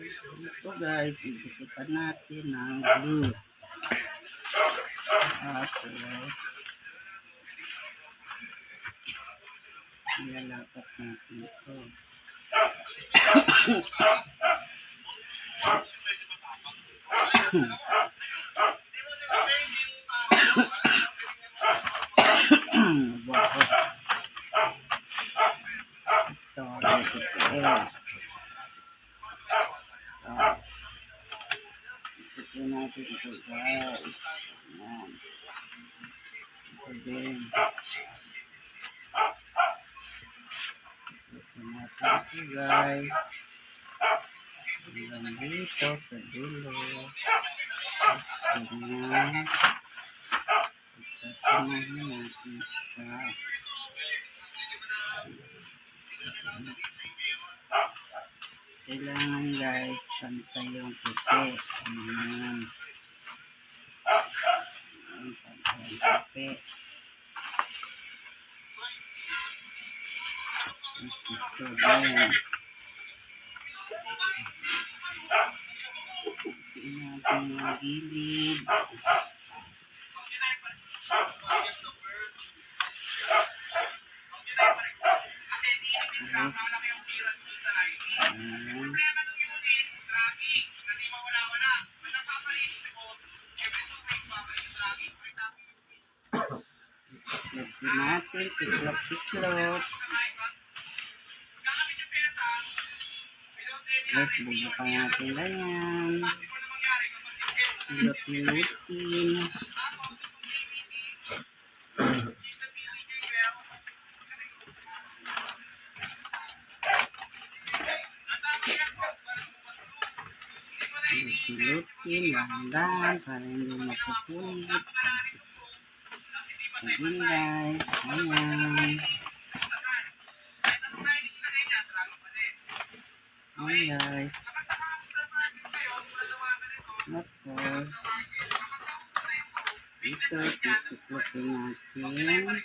Ito guys, igupitan natin ng glue. Tapos, nilalapat natin ito. Wow. Story ito. Ah. Natin ito guys. Ayan. Ito din. Ito natin ito guys. Hanggang dito sa dulo. Ganyan. Sasamahin natin siya. Kailangan guys, pantay yung puti. Ayan. Pantay yung puti. Ito. Tingnan natin yung gilid. Natin, tiklop-tiklop. Tapos, bubukan natin ganyan. Pilot-pilotin. Pilot-pilotin, dahan-dahan, para hindi mapupunit. Ayan guys, ayan. Ayan guys. Tapos, ito, titiklopin natin.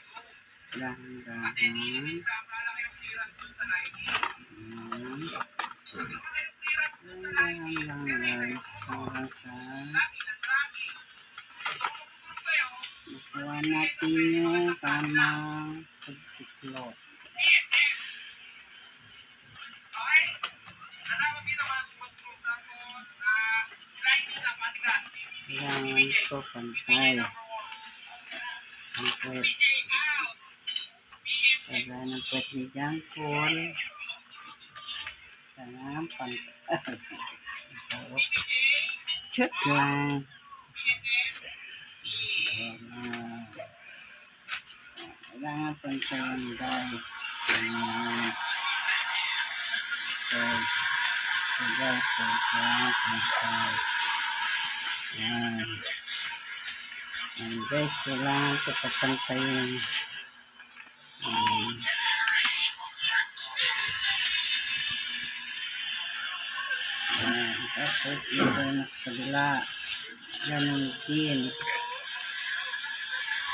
Dahan-dahan. Ayan. Dahan-dahan natin yung tamang pagtiklop. Kailangan ito pantay. Ang pwet. Kailangan ng pwet ni Jankol. Kailangan pantay. Check lang. Ayan Kailangan pantayan guys. Ayan. So, guys, so kailangan pantay. Ayan. Ayan guys, kailangan ito papantayin. Ayan. Ayan. Tapos, ito na sa kabila. Ganun din.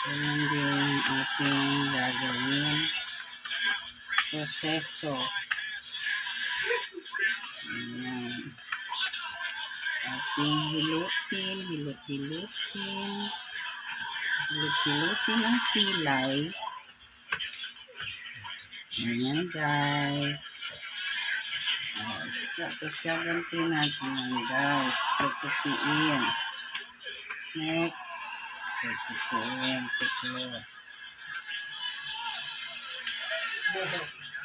Ganun din ating gagawin. Proseso. Ayan. Ating hilutin, hilot-hilutin. Hilot-hilutin ang silay. Ayan guys. Tapos gagantin natin yan guys. Tutupiin. Next. Tutupiin. Tutupiin.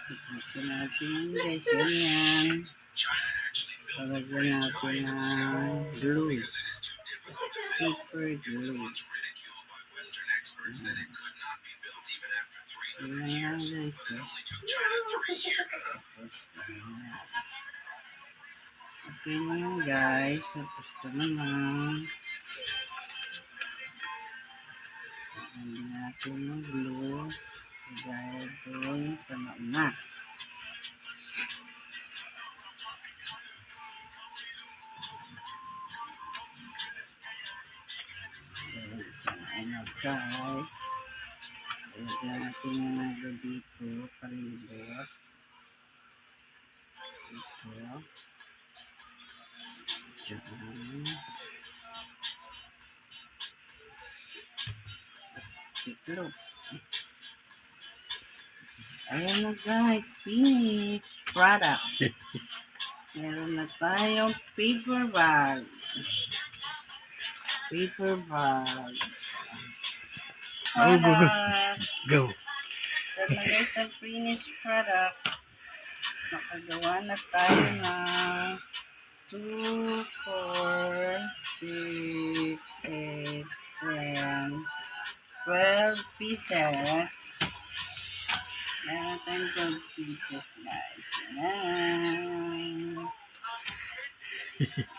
Tutupiin natin yan guys. Ganyan. Palagyan natin ng glue. Super glue. Ayan guys. eh. Okay na guys. Tapos ito naman. Lagyan natin yung glue. Dahil doon sa mauna. Guys. Lagyan natin yung mga dito. Palibot. Ito. Diyan. Itlog. Ayan na guys, finish product. Meron na tayong paper bag. Paper bag. Go, go, go. Go. Ito na guys ang finished product. Nakagawa na tayo ng 2, 4, 6, 8, 10, 12 pieces. Meron tayong 12 pieces guys. Yan.